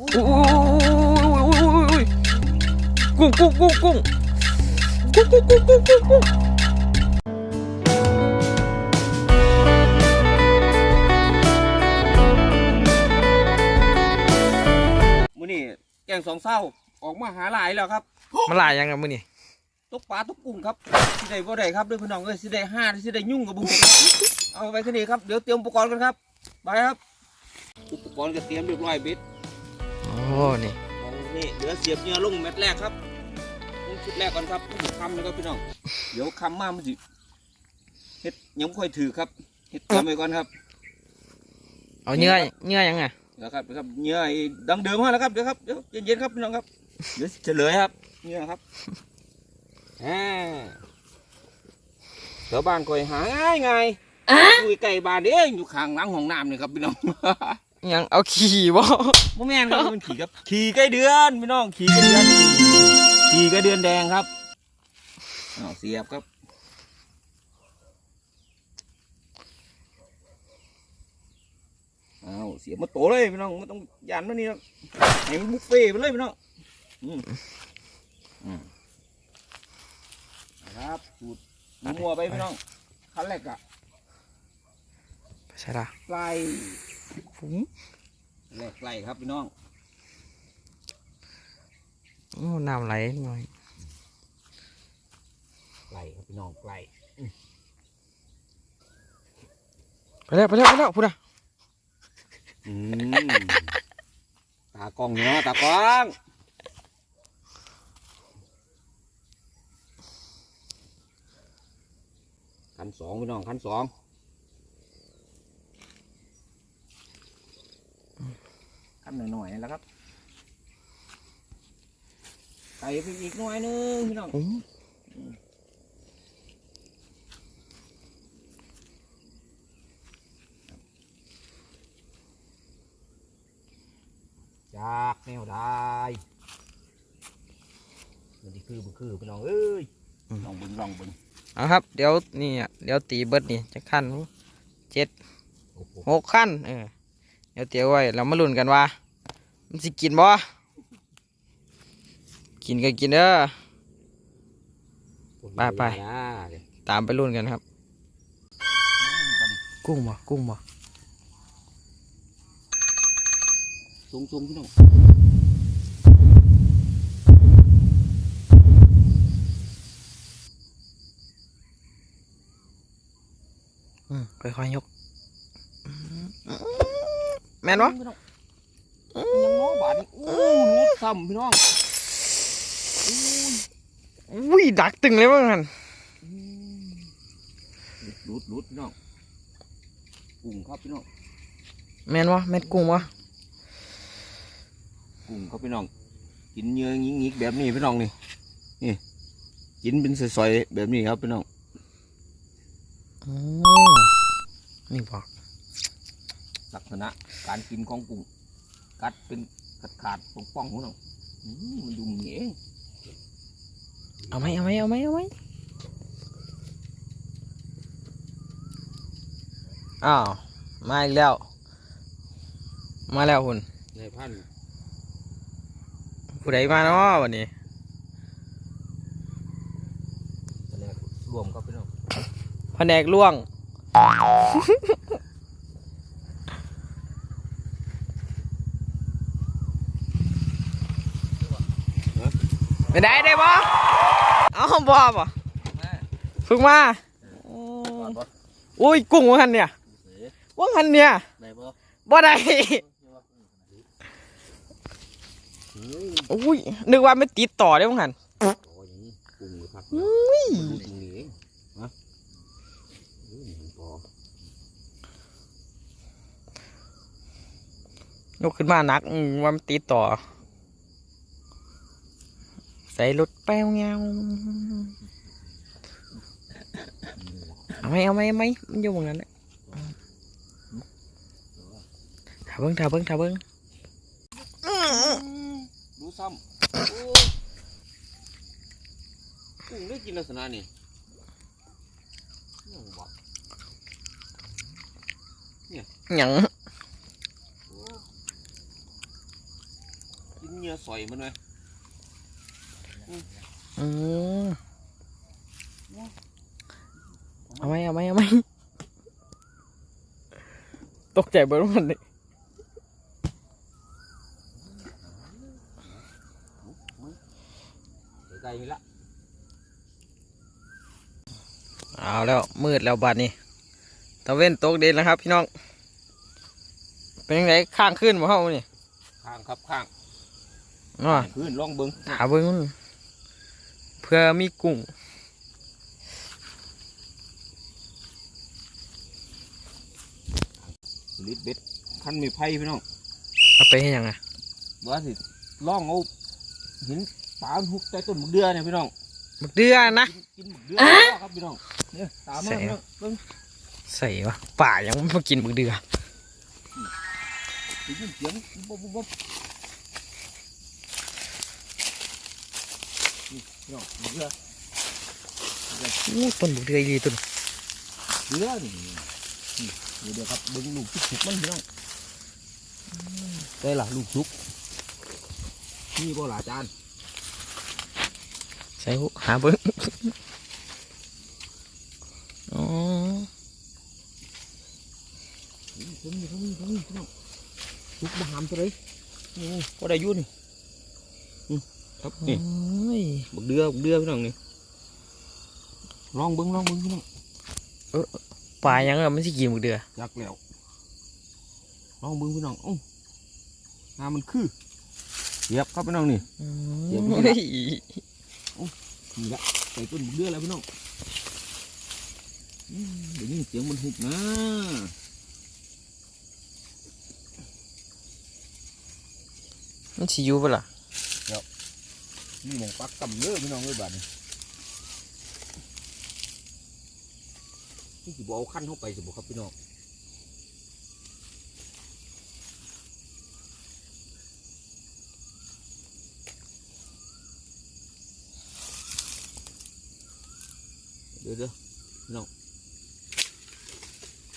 กุ้งกุ้งกุ้งกุ้งกุ้งกุ้งกุ้งกุ้งกุ้งกุ้งมือนี้แกงสองเศร้าออกมาหาหลายแล้วครับมันหลายยังไงมื้อนี่ตกปลาตกกุ้งครับสิได้บ่ได้ครับด้วยพี่น้องเอ้ยสิได้ห้าสิได้ยุ่งกับบุ้งเอาไปแค่นี้ครับเดี๋ยวเตรียมอุปกรณ์กันครับไปครับ อุปกรณ์ก็เตรียมเรียบร้อยบ็ด นี่ของนี่เหลือเสียบเหยื่อลงเม็ดแรกครับลงชุดแรกก่อนครับมันสิคำนะครับพี่น้อง เดี๋ยวคำมามันสิเฮ็ดยังบ่ค่อยถือครับเฮ็ดทำไปก่อนครับ เอาเนื้อเนื้อยังไงเดี๋ยวครับเดี๋ยวครับเหยื่อไอ้ดังเดิมฮะแล้วครับเดี๋ยวครับเดี๋ยวเย็นๆครับพี่น้องครับเดี๋ยวเฉลยครับเหยื่อครับอ่าแถวบ้านก่อยหาง่ายง่ายๆอยู่ใกล้บ้านเด้อยู่ข้างหลังห้องน้ำนี่ครับพี่น้อง ยังเอาขี่บ่โมแม่นครับมันขี่ครับขี่ใกล้เดือนพี่น้องขี่ใกล้เดือนขี่ใกล้เดือนแดงครับอ้าวเสียบครับอ้าวเสียบมาโตเลยพี่น้องไม่ต้องยันมันนี่หรอกให้มันบุฟเฟ่ต์ไปเลยพี่น้องอืมอืมนะครับสูตรมัวๆไปพี่น้องขั้นแรกอะใช่ละไกล แรกไกลครับพี่น้องโอ้น้ำไหลหน่อยไกลครับพี่น้องไกลไปแล้วไปแล้วไปแล้วพูดนะอืมตากล้องเนาะตากล้องขั้นสองพี่น้องขั้นสอง ขั้นหน่อยๆนี่แหล้วครับไก่ไปอีกหน่อยนึงพี่น้องโอ้จากแนวได้มันดีคือบุคือพี่น้องเอ้ยลองเบึงลองเบึงเอาครับ เดี๋ยวนี่อะเดี๋ยวตีเบิดนี่จะขั้นโอ้โหหกขั้นเออ เดี๋ยวเตี๋ยวไว้เรามาลุ้นกันว่ามันสิกินบ่กินก็กินเด้อไปไปตามไปลุ้นกันครับ กุ้งบ่กุ้งบ่สูงสูงพี่น้องอืมค่อยๆยกอืมแม่นวะพี่น้องยังง้อบาดนี่อู้รูดซ้ำพี่น้องอู้อุ้ยดักตึงเลยว่างั้นรูดรูดพี่น้องกุ้งครับพี่น้องแม่นวะแม่นกุ้งวะกุ้งครับพี่น้อง กินเนื้องิกๆแบบนี้พี่น้องนี่นี่กินเป็นซอยๆแบบนี้ครับพี่น้องโอ้นี่บอก ลักษณะการกินของกุ้งกัดเป็นขาดขาดๆป่องๆพี่น้องอืมมันดูเหนียงเอาไหมเอาไหมเอาไหมเอาไหมอ้าวมาอีกแล้ว มาแล้วคุณในพันธุ์ผู้ใดมาเนาะวันนี้แผนกรวมครับพี่น้องแผนกล่วง ไปได้ได้บ่เอาบ่บ่ฝึกมาอุ้ยกุ้งว่าหันเนี่ยว่าหันเนี่ยได้ปะบ่ได้อุ้ยนึกว่าไม่ติดต่อได้ว่าหันโอ้ยกุ้งเลยครับอุ้ยดูตรงนี้เองฮะอืมพอยกขึ้นมาหนักอืมว่ามันติดต่อใส่รถแป้วเงาเอาไหมเอาไหมเอาไหมมันอยู่ตรงนั้นน่ะถ้าเบิ้งถ้าเบิ้งถ้าเบิ้งดูซ้ำโอ้กุ้งได้กินลักษณะนี่ยังบอกหยังนเหยื่อสอยมันไหม อืมเอาไหมเอาไหมเอาไหมตกใจเบิร์มันเลยไกลๆนี่ละเอาแล้วมืดแล้วบัดนี้ตะเว้นตกเด่นแล้วครับ พี่น้อง เป็นยังไงข้างขึ้นบ่เฮานี่ข้างครับข้างอ๋อพื้นลองเบิ้งหาเบิ้งมัน เพื่อมีกุ้งลิดเบ็ดคันมีไผ่พี่น้องเอาไปให้ยังไงว่าสิลองเอาหินปลาหุกใต้ต้นมะเดือเนี่ยพี่น้องบักเดือนะกินกินมะเดือครับพี่น้องเนี่ยตามมาใส่พี่น้องเบิ้งใส่วะป่ายังมากินบักเดือได้ยินเสียงบ๊อบบ๊อบ บ๊อบนี่พี่น้องมะเดืออู้ต้นบักเดืออีหลีต้นเดือนี่นี่เดี๋ยวเดี๋ยวครับเบิ้งลูกชุกมันพี่น้องได้ล่ะลูกชุกนี่บ่หลาจานใส่หูหาเบิ้งอ๋อผมมีผมมีผมมีพี่น้องชุกบ่หามตัวเลยนี่ก็ได้ยุ่นอืม ครับนี่โอ้ยบักเดือบักเดือพี่น้องนี่ลองเบิ้งลองเบิ้งพี่น้องป่ายังอะมันสิกินบักเดือจักแล้วลองเบิ้งพี่น้องอ้าวงามันคือเหยียบครับพี่น้องนี่อืเดี๋ยวมพี่เฮ้ยนี่ละใส่ต้นบักเดือแล้วพี่น้องอืมเดี๋ยวนี้เสียงมันหุบนะมันสิอยู่ปะล่ะ นี่หมองปักกำเลือพี่น้องเลยบาดนี้นี่สิบเอาขั้นเข้าไปสิบครับพี่น้องเดี๋ยวเดี๋ยวพี่น้อง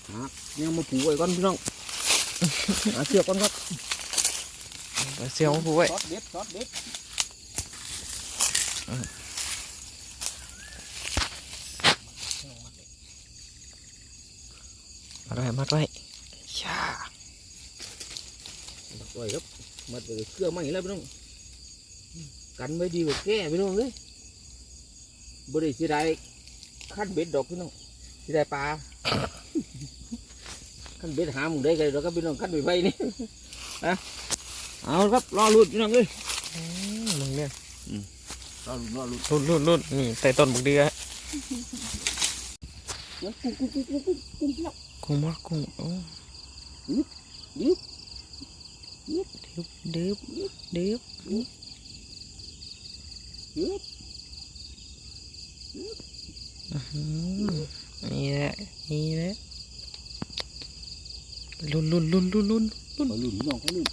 หาเนี่ยมาผูกไว้ก่อนพี่น้องหาเชือกก่อนครับเอาเสียวของผู้ไว้ช็อตเด็ดช็อตเด็ด มาด้วยมาด้วยชาปล่อยครับมาเจอเครื่องใหม่แล้วพี่น้องกันไว้ดีกว่าแก้พี่น้องเลยบริสิได้ขั้นเบ็ดดอกพี่น้องสิได้ปลาขั้นเบ็ดหาหมึงได้กันดอกครับพี่น้องขั้นไปไฟนี่นะเอาครับรอลุ้นพี่น้องเลยอืมมึงเนี่ย รอลุ้นรอลุ้นรุ่นรุ่นรุ่นนี่ใส่ต้นบักเดือกุ้งกุ้งกุ้งกุ้งกุ้งกุ้งพี่น้องกุ้งมากุ้งโอ้ดึ๊บดึ๊บดึบดึบดึบดึ๊บอืมนี่แหละนี่แหละรุ่นรุ่นรุ่นรุ่นรุ่นขอลุ้นพี่น้องขอลุ้น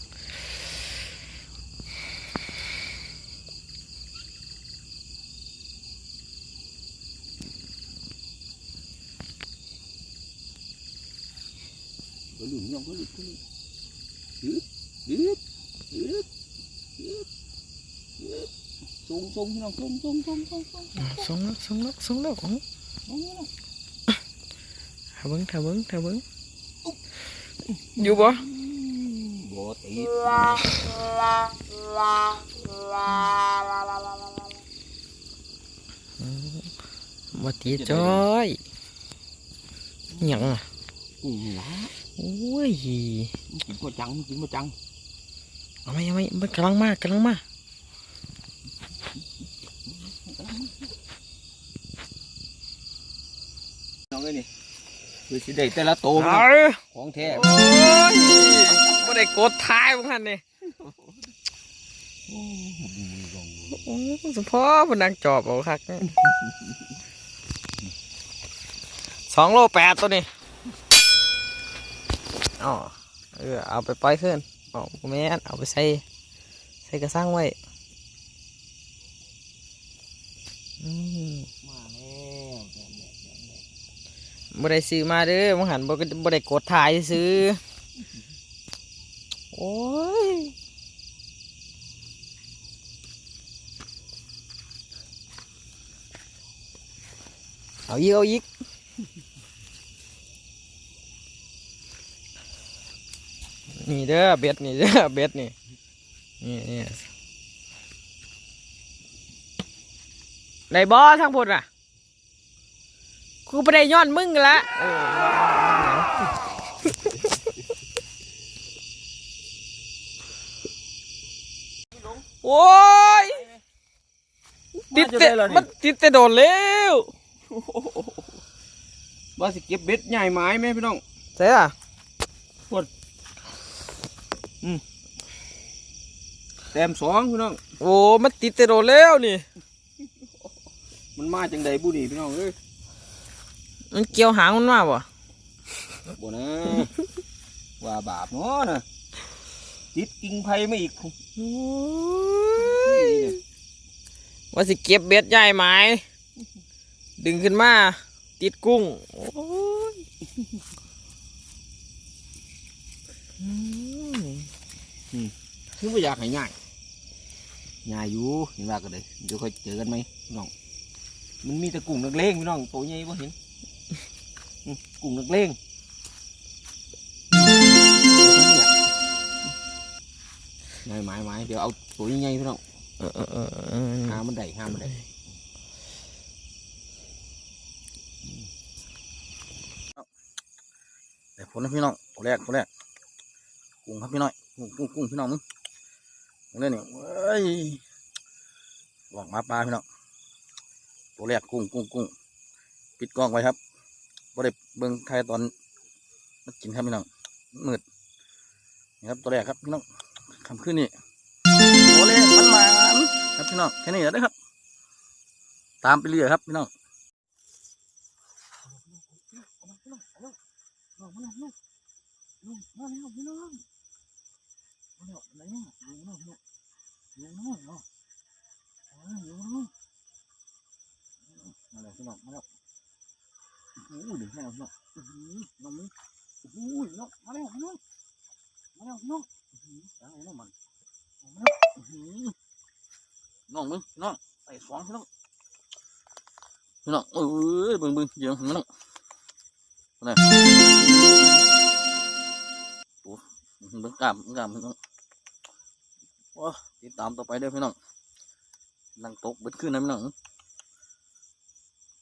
นพี่น้องขอลุ้นขอลุ้นดึ๊บดึ๊บดึ๊บดึ๊บดึ๊บส่งส่งพี่น้องส่งส่งส่งส่งส่ง อะส่งแล้วส่งแล้วส่งแล้วโอ้ส่งพี่น้องถ้าเบิ้งถ้าเบิ้งถ้าเบิ้งอยู่บ่บ่ติดบ่ตีจ้อยหยังอะกุ้งหลาโอ้ยมันกินบ่จังมันกินบ่จังเอาไหมเอาไหมมันกำลังมากกำลังมาน้องเอ้ยนี่คือสิได้แต่ละโตมันเอาของแท้โอ้ยบ่ได้กดท้ายพวกนั้นนี่โอ้ยสมพอเพนนังจอบเอาคักเนี่ยสองโลแปดตัวนี้ อ๋อเออเอาไปปล่อยขึ้นอ๋อแม่เอาไปใส่ใส่กระสังไว้มาแล้วบ่ได้ซื้อมาเด้อมึงหันบ่บ่ได้กดถ่ายซื้อ โอ้ยเอาอีกเอาอีก นี่เด้อเบ็ดนี่เด้อเบ็ดนี่นี่นี่ได้บอทั้งพุ่นอะกูไปได้ย้อนมึงละเออโอ้ยติดแต่มันติดแต่โดนแล้วว่าสิเก็บเบ็ดใหญ่ไม้ไหมพี่น้องใช่อะ แต้มสองพี่น้อง โอ้มันติดแต่โดนแล้วนี่ มันมาจังใดบุนี่พี่น้องเอ้ยมันเกี่ยวหางมันมาบ่บ่นะ ว่าบาปเนาะนะติดกิ่งไผ่ไม่อีกว่าสิเก็บเบ็ดใหญ่ไหมดึงขึ้นมา ติดกุ้งโอ้ยอืมคือว่าอยากให้ง่าย ง่ายอยู่เห็นว่ากันเลยเดี๋ยวค่อยเจอกันไหมพี่น้อง มันมีแต่กุ้งนักเลงพี่น้องตัวใหญ่บ่เห็นอืมกุ้งนักเลงง่ายไม้ไม้เดี๋ยวเอาตัวใหญ่ๆพี่น้องเออเออเออเออหามันได้หามันได้แต่ผลนะพี่น้องตัวแรกตัวแรกกุ้งครับพี่น้อยกุ้งกุ้งกุ้งพี่น้องมึงมึงเล่นเนี่ยเว้ย หลอกมาปลาพี่น้องตัวแรกกุ้งกุ้งกุ้งปิดกล้องไว้ครับบ่ได้เบิ่งใครตอนมันกินครับพี่น้องมืดนี่ครับตัวแรกครับพี่น้องคำขึ้นนี่โอเล่มันมาครับพี่น้องแค่นี้แล้วนะครับ ตามไปเรื่อยครับพี่น้องมาแล้วพี่น้องมาแล้ว โอ้ยเดี๋ยวให้เราพี่น้องอื้อหือน้องมึงโอ้ยน้องมาแล้วพี่น้องมาแล้วพี่น้องอื้อหือยังไงน้องมันมาแล้วอื้อหือน้องมึงน้องใส่สองพี่น้องพี่น้องเอ้ยเบิ่งเบิ่งเดี๋ยวพี่น้องมาแล้วโอ้อื้อหือเบิ่งกล้ามบิ่งกล้ามพี่น้องโอ้ ติดตามต่อไปเด้อพี่น้องนั่งตกเบิดขึ้นนะพี่น้อง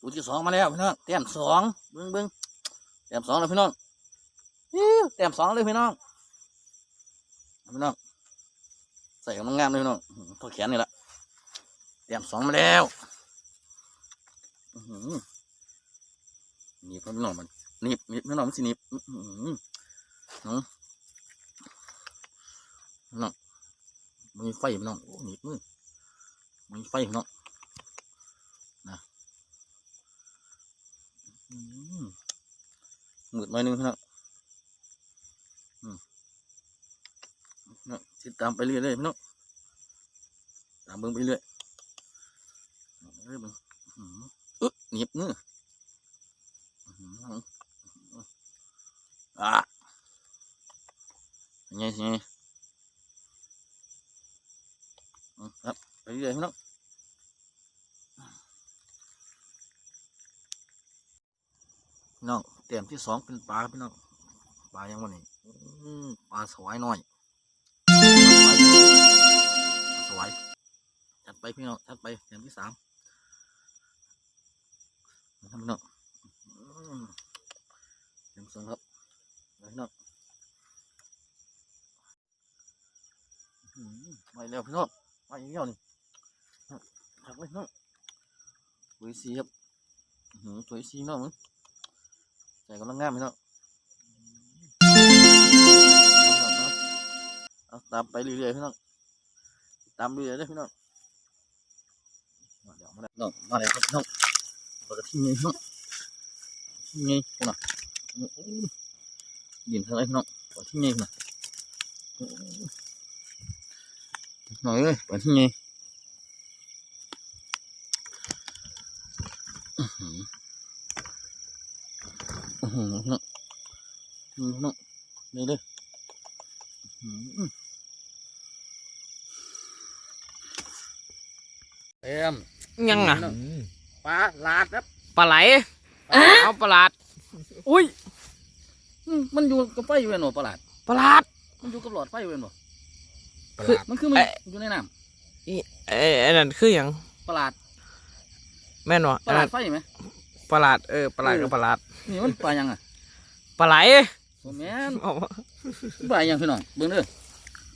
ตัวที่สองมาแล้วพี่น้องแต้มสองเบิ้งเบิ้งแต้มสองเลยพี่น้องอิ๊วแต้มสองเลยพี่น้องพี่น้องใส่ของงามเลยพี่น้องอื้อแขนนี่แหละแต้มสองมาแล้วอื้อหือหนีบครับพี่น้องมันหนีบนีบพี่น้องมันสิหนีบอื้อหือน้อง พี่น้องมีไฟพี่น้องโอ้หนีบมือมีไฟพี่น้องอืมมืดหน่อยหนึงพี่น้องนาะติดตามไปเรื่อยๆพี่น้องตามเบิ่งไปเรื่อยเรื่อยเบิ่งอื้อหืออึ๊ะหนีบมืออื้อหืออะยังไงยังไงอืม ครับไปเรื่อยๆพี่น้องพี่น้องเตรียมที่สองเป็นปลาพี่น้องปลายังวันนี้ปลาสวายหน้อยสวายจัดไปพี่น้องจัดไปเตรียมที่สามนะครับพี่น้องเตรียมสองครับพี่น้องไปแล้วพี่น้องไปอีกแล้วนี่ พี่น้องตัวสีครับหือตัวสีน้องมึงใส่กำลังงามพี่น้องเอาตามไปเรื่อยๆพี่น้องตามเรื่อยๆเลยพี่น้องมาเดี๋ยวมาแล้วน้องมาแล้วครับพี่น้องปกติไงพี่น้องที่ไงพี่น้องดินทางไหนพี่น้องปกติไงพี่น้องโอ้ยน้องเอ้ยปกติไงอื้อหือ อื้อหือ เนาะอื้อเนาะนี่เลยอื้อหือเต็มยังอะปลาลาดครับปลาไหลเอาประหลาดอุ้ยมันอยู่กับไฟอยู่เว้นบ่ประหลาดประหลาดมันอยู่กับหลอดไฟอยู่เว้นบ่ประหลาดมันคือมันอยู่ในน้เอ้ยอันนั้นคืออย่างประหลาดแม่นวะประหลาดไฟไหม ประหลาดเออประหลาดเออกับประหลาดนี่มันปลาหยังอะปลาไหลโอ้แม่นเอาวะปลาหยังพี่น้องเบิ่งเด้อ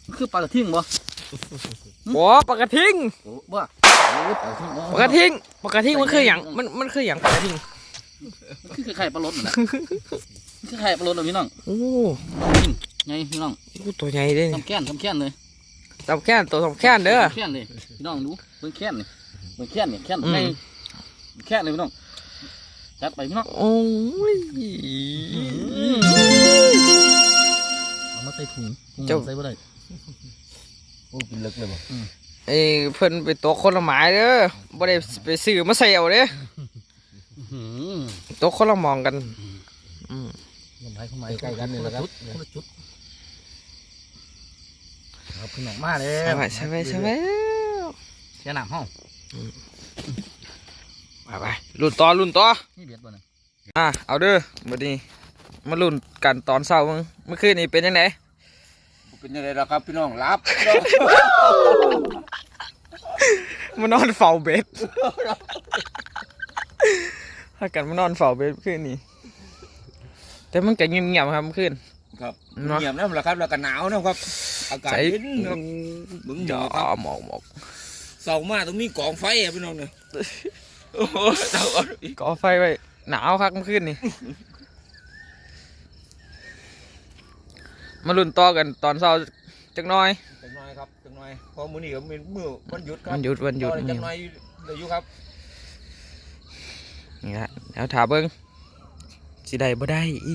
มันคือปลากระทิงบ่โอ้ปลากระทิงโอ้บ่โอ้ปลากระทิงบ่ปลากระทิงปลากระทิงมันคืออย่างมันมันคืออย่างปลากระทิงมันคือไข่ปลาลดนั่นน่ะมันคือไข่ปลาลดน่ะพี่น้องโอ้ไงพี่น้องโหตัวใหญ่เด้ทำแค้นทำแค้นเลยตำแค้นตัวตำแค้นเด้อทำแค้นเลยพี่น้องดูเบิ่งแค้นนี่เบิ่งแค้นนี่แค้นอืมไงแค้นเลยพี่น้อง จัดไปพี่น้องโอ้ยเอามาใส่ถุงถุงเจ้า ใส่บ่ได้โอ้กินเลิกเลยบ่เอ้ยเพิ่นไปตัวคนละหมายเด้อบ่ได้ไปซื้อมาใส่เอาเด้อหืมตัวคนละหมองกันลมหายเข้ามาใกล้ๆกันนี่แหละครับคนละจุดเอาพี่น้องมาเลยใช่ไหมใช่ไหมใช่ไหมเสียหนักห้อง ไปไปรุ่นต่อรุ่นต่อนี่เบียดบ่น่ะอะเอาเด้อบัดนี้มารุ่นกันตอนเช้ามึงเมื่อคืนนี้เป็นยังไงเป็นยังไงล่ะครับพี่น้องรับมานอนเฝ้าเบ็ดถ้ากันมานอนเฝ้าเบ็ดเมื่อคืนนี้แต่มันก็เงียบๆครับเมื่อคืนครับเนาะเงียบแล้วล่ะครับ แล้วก็หนาวนะครับ อากาศใส่เย็นครับมึงหจนาวคอรับหมอกหมอกเสามาตรงนี้กองไฟอะพี่น้องเนี่ย โอ้โหเสาเอาอีกก่อไฟไว้หนาวครับเมื่อคืนนี้มารุ่นต่อกันตอนเช้าจักหน้อย จังน้อยครับจังน้อยเพอมื้อนี้ก็เป็นมื้อวันหยุดครัวันหยุดวันหยุดต่อนี่จังน้อยเดี๋ยวอยู่ครับนี่ละแล้วถาเบิ้งสิได้บ่ได้อี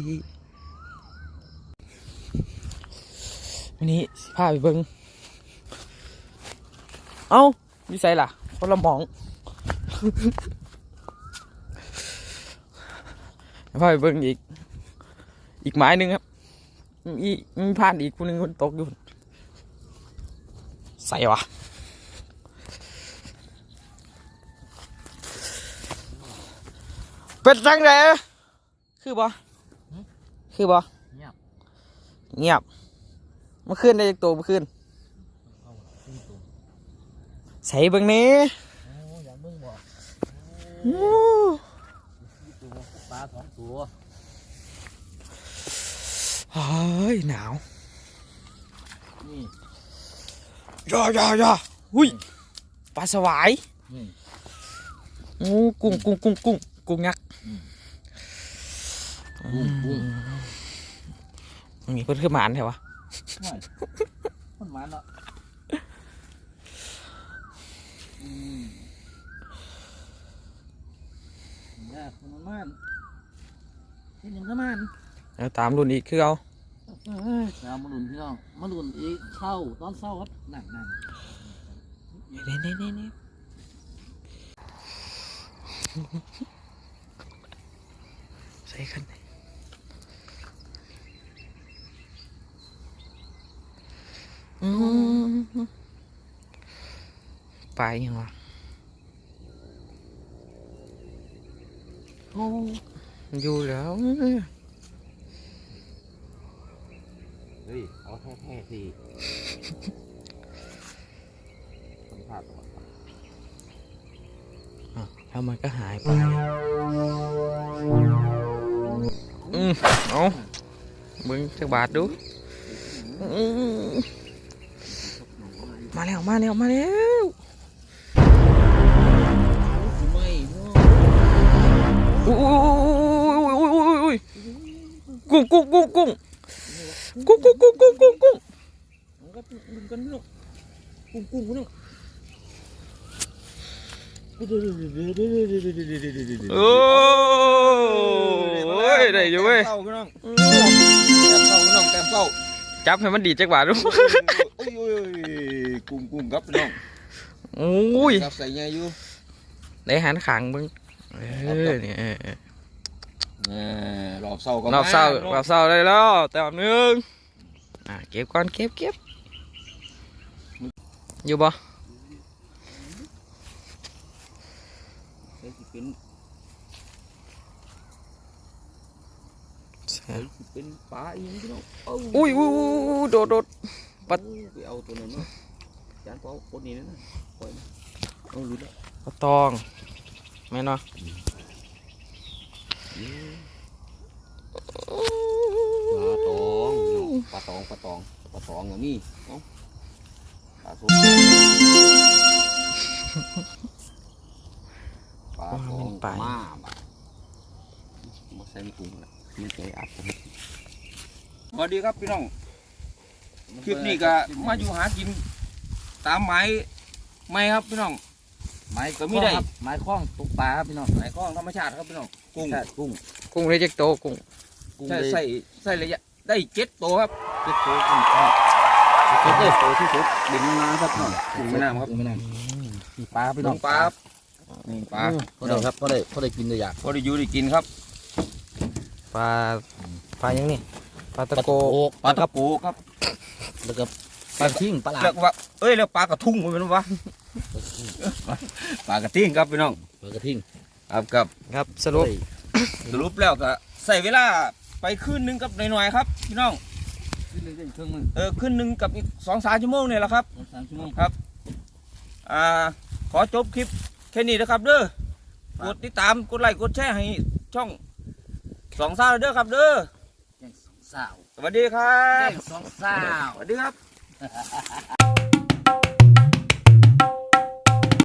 วันนี้สิพาไปเบิ้งเอ้ามีใส่ล่ะคนละหมอง พาไปเบิ้งอีก อีกไม้หนึ่งครับมีมีผ่านอีกคนหนึ่งคนตกอยู่ ใส่วะเป็นจังไดคือบ่คือบ่เงียบ เงียบเมื่อคืนได้จากตัวเมื่อคืนใส่เบิ่งนี้ โอ้อยากเบิ่งบ่ โอ้ ปลาสองตัวเฮ้ยหนาว นี่ย่อย่อย่อหุ้ยปลาสวายนี่โอ้กุ้งกุ้งกุ้งกุ้งกุ้งยักษ์บุ้งบุ้งมีเพิ่นคือหมานใช่ปะไม่มันหวานเนาะอืม ยากมันมันเห็นยังก็มันแล้วตามรุ่นอีกคือเอาเอ้ยเอามาหลุนพี่น้องมาหลุนอีกเช้าตอนเช้าครับนั่งนั่งเน่เน่เน่เน่ใส่กันเลยอืมไปยังวะ อ้อยู่แล้วเฮ้ยเอาแท้ๆสิสัมภาษณ์ก่อนแล้วมันก็หายไปอืมเอาเบิ้งจักบาทดูอืมมาแล้วมาแล้วมาแล้ว กุ้งกุ้งกุ้งกุ้งกุ้งกุ้งกุ้งกุ้งกุ้งกุ้งเอาครับลุนกันพี่น้องกุ้งกุ้งพี่น้องโอ้ยได้อยู่เว้ยแต้มเศร้าพี่น้องแต้มเศร้าพี่น้องแต้มเศร้าจับให้มันดีจักบาทดูโอ้ยโอ้ยโอ้ยกุ้งกุ้งครับพี่น้องโอ้ยครับใส่ไงอยู่ได้หันขางเบิ้งเออเนี่ย รอบเศร้าก็รอบเศร้ามาพี่น้องรอบเศร้าได้แล้วแต่หนึ่งอะเก็บก่อนเก็บเก็บอยู่บ่ใส่สิเป็นเฮ้ยเป็นปลาอีกพี่น้องเาอุ้ยอุ้ยอุ้ยอุ้ยโดดโดดปัดไปเอาตัวนั้นเนาะจานเปล่าคนนี้นะนะปล่อยนะเอาหลุดแล้วปลาตองแม่นเนาะ ปลาตองปลาตองปลาตองปลาตองอย่างนี้เนาะปลาสุกปลาตองมาบ่ะมาใส่ในกุ้งละมันใจอัดสวัสดีครับพี่น้องคลิปนี้ก็มาอยู่หากินตามไม้ไม้ครับพี่น้องไม้ก็ไม่ได้ไม้คล้องตุกปลาครับพี่น้องไม้ข้องธรรมชาติครับพี่น้อง กุ้ง ใช่กุ้งกุ้งเรียกโตกุ้งกุ้งใช่เลยใส่ใส่ระยะได้เจ็ดตัวครับเจ็ดตัวกุ้งครับเจ็ดเลยตัวที่สุดดินน้ำครับพี่น้องกุ้งแม่น้ำครับกุ้งแม่น้ำมีปลาพี่น้น้อองงปลาครับนี่ปลาก็ได้ครับก็ได้ก็ได้กินได้อยากพอได้อยู่ได้กินครับปลาปลายังนี่ปลาตะโกปลากระปูครับแล้วก็ปลาทิ้งปลาหลาเรียดกว่าเอ้ยแล้วปลากระทุ่งมันเป็นวะปลากระติ้งครับพี่น้องปลากระทิ้ง ครับครับครับสรุปสรุปแล้วก็ใส่เวลาไปคืนหนึงกับหน่อยๆครับพี่น้องขึ้นเลยเครื่องมือเออคืนหนึงกับอีกสองสามชั่วโมงเนี่ยแหละครับสามชั่วโมงอ่าขอจบคลิปแค่นี้นะครับเด้อกดติดตามกดไลค์กดแชร์ให้ช่องสองซ่าเด้อครับเด้อแจ้งสองสาวสวัสดีครัแจ้บงสองสาวสวัสดีครับ